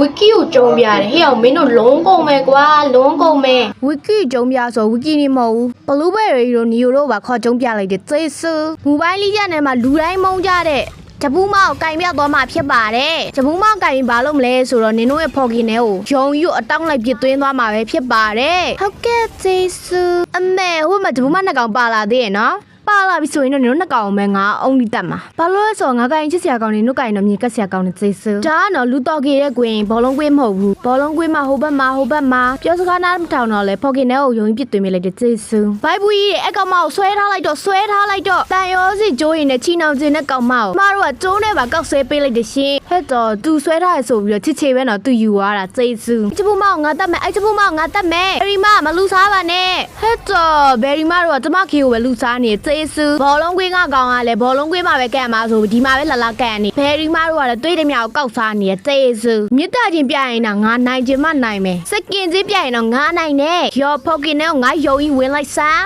ဝီကီကိုကြုံပြတယ်ဟဲ့အောင်မင်းတို့လုံးကုန်မယ်ကွာလုံးကုန်မယ်ဝီကီကျုံပြဆိုဝီကီနေမဟုတ်ဘူးဘလူးဘယ်ရီတို့နီယိုတို့ပါခေါ်ကျုံပြလိုက်တယ်သေဆူမိုဘိုင်းလိကျနဲ့မှာလူတိုင်းမုန်းကြတဲ့တပူးမောက်ကင်ပြတ်သွားမှဖြစ်ပါတယ်။တပူးမောက်ကင်ရင်ဘာလို့မလဲဆိုတော့နင်တို့ရဲ့ဖော်ကင်နဲ့ကိုဂျုံယူအတောင်းလိုက်ပြစ်သွင်းသွားမှာပဲဖြစ်ပါတယ်။ဟုတ်ကဲ့သေဆူအမေဟိုမှာတပူးမနှစ်ကောင်ပါလာသေးရဲ့နော်။ ပါလာပြီဆိုရင်တော့နင်တို့နှစ်ကောင်ပဲငါအုံးလိတက်မှာဘာလို့လဲဆိုတော့ငါကင်ချစ်စရာကောင်းနေနှုတ်ကင်တော့မြေကက်စရာကောင်းနေသေဆူဒါကတော့လူတော်ကြီးရဲ့ကွင်ဘောလုံးကွင်းမဟုတ်ဘူးဘောလုံးကွင်းမှာဟိုဘက်မှာဟိုဘက်မှာပြောစကားနားမထောင်တော့လဲဖော်ကင်နဲ့ကိုယုံပြစ်သွင်းမိလိုက်တဲ့သေဆူဘိုင်ဘူးကြီးရဲ့အကောင်မကိုဆွဲထားလိုက်တော့ဆွဲထားလိုက်တော့တန်ရောစီဂျိုးရင်နဲ့ချီနှောင်ခြင်းနဲ့ကောင်မကိုမတို့ကကျိုးနဲ့ပါကောက်ဆွဲပေးလိုက်တဲ့ရှင်ဟဲ့တော့သူဆွဲထားရဆိုပြီးတော့ချစ်ချေပဲတော့သူယူသွားတာသေဆူချစ်ဖို့မအောင်ငါတတ်မယ်အဲ့ချစ်ဖို့မအောင်ငါတတ်မယ်ဘယ်ရီမမလူစားပါနဲ့ဟဲ့တော့ဘယ်ရီမတို့ကကျမခေကိုပဲလူစားနေသေဆူဘောလုံးကွင်းကကောင်ကလည်းဘောလုံးကွင်းမှာပဲကန့်မှာဆိုဒီမှာပဲလလကန့်နေဘယ်ရီမတို့ကလည်းတွေးတယ်မြောက်ကောက်စားနေတယ်သေဆူမြစ်တာချင်းပြရင်တော့ငါနိုင်ချင်မှနိုင်မယ်စကင်ချင်းပြရင်တော့ငါနိုင်တယ်ရောဖော်ကင်နဲ့ငါယုံရင်ဝင်လိုက်စား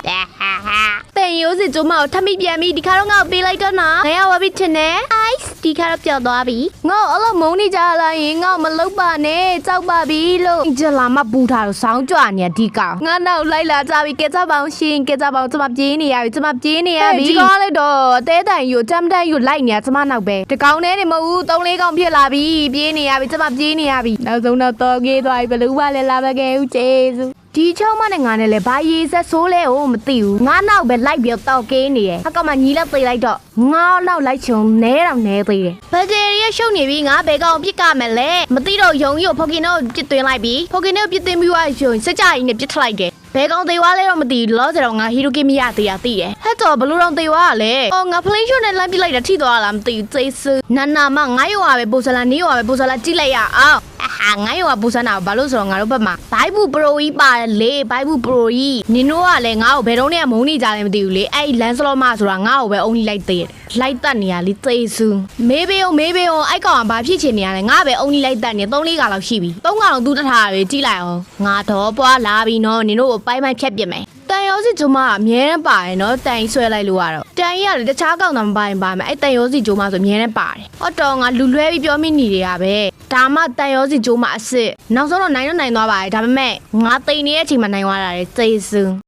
တန်ရိုးစစ်ကျမကိုထပ်မိပြန်ပြီဒီခါတော့ငါ့ကိုပေးလိုက်တော့နော်ငါရောက်ပါပြီချင်တယ် ice ဒီခါတော့ပျောက်သွားပြီငါ့ကိုအဲ့လိုမုန်းနေကြလားရင်ငါ့ကိုမလုပ်ပါနဲ့ကြောက်ပါပြီလို့ဂျလာမပူထားတော့ဆောင်းကြွနေဒီကောင်ငါနောက်လိုက်လာကြပြီကဲကြပါအောင်ရှင်ကဲကြပါအောင်ကျမပြေးနေရပြီကျမပြေးနေရပြီဒီကောင်လိုက်တော့အသေးတန်ယူတမ်တန်ယူလိုက်နေကျမနောက်ပဲဒီကောင်နဲ့နေမဟုတ်ဘူးသုံးလေးကောင်ဖြစ်လာပြီပြေးနေရပြီကျမပြေးနေရပြီနောက်ဆုံးတော့တော်ကေးသွားပြီဘလူးကလည်းလာမခဲ့ဘူးကျေးဇူး ဒီချောင်းမနဲ့ငါနဲ့လည်းဘာရေးဆက်ဆိုးလဲဟိုမသိဘူးငါနောက်ပဲလိုက်ပြီးတော့ကေးနေရအကောင်မညီလက်သိလိုက်တော့ငါနောက်လိုက်ချုံနဲတော့နဲသေးတယ်ဘယ်ဂျယ်ရီရရှုပ်နေပြီငါဘယ်ကောင်ပြစ်ကမယ်လဲမသိတော့ယုံကြီးကိုဖိုကင်တော့ပြစ်သွင်းလိုက်ပြီဖိုကင်တော့ပြစ်သွင်းပြီးသွားရုံစက်ကြကြီးနဲ့ပြစ်ထလိုက်တယ်ဘယ်ကောင်သေးွားလဲတော့မသိဘူးလောဆယ်တော့ငါဟီရိုကီမရသေးရသိတယ်ဟဲ့ တော့ဘလူးတော့သေးွားရလဲအော်ငါဖလိန်ရှုနဲ့လမ်းပြစ်လိုက်တာထိသွားလားမသိဘူးသေစနာနာမငါရောပဲပိုဆလာနေရောပဲပိုဆလာကြည့်လိုက်ရအောင်အာငါရောကပူစမ်းတာဘာလို့ဆိုတော့ငါတို့ဘက်မှာဘိုင်ဘူးပရိုကြီးပါတယ်လေဘိုင်ဘူးပရိုကြီးနင်တို့ကလည်းငါ့ကိုဘယ်တော့မှမုန်းနေကြတယ်မသိဘူးလေအဲ့လန်စလောမဆိုတာငါ့ကိုပဲအုံကြီးလိုက်သေးတယ်လိုက်တတ်နေရလေသေစူမေးပေးအောင်မေးပေးအောင်အဲ့ကောင်ကဘာဖြစ်ချင်နေရလဲငါပဲအုံကြီးလိုက်တတ်နေ3 4ကောင်လောက်ရှိပြီ3ကောင်လောက်သူ့တထားပဲကြည့်လိုက်အောင်ငါတော့ပွားလာပြီနော်နင်တို့ကိုပိုင်းပိုင်းဖြတ်ပြစ်မယ်တန် ရောစီဂျိုမကအမြဲတမ်းပါတယ်နော်တန်ကြီးဆွဲလိုက်လို့ရတော့တန်ကြီးကလည်းတခြားကောင်တော့မပါရင်ပါမယ်အဲ့တန်ရောစီဂျိုမဆိုအမြဲတမ်းပါတယ်ဟောတော့ငါလူလွဲပြီးပြောမိနေတယ်ရပဲဒါမှတန်ရောစီဂျိုမအစ်စ်နောက်ဆုံးတော့နိုင်တော့နိုင်သွားပါတယ်ဒါပေမဲ့ငါတိန်နေတဲ့အချိန်မှာနိုင်သွားတာလေသေစူ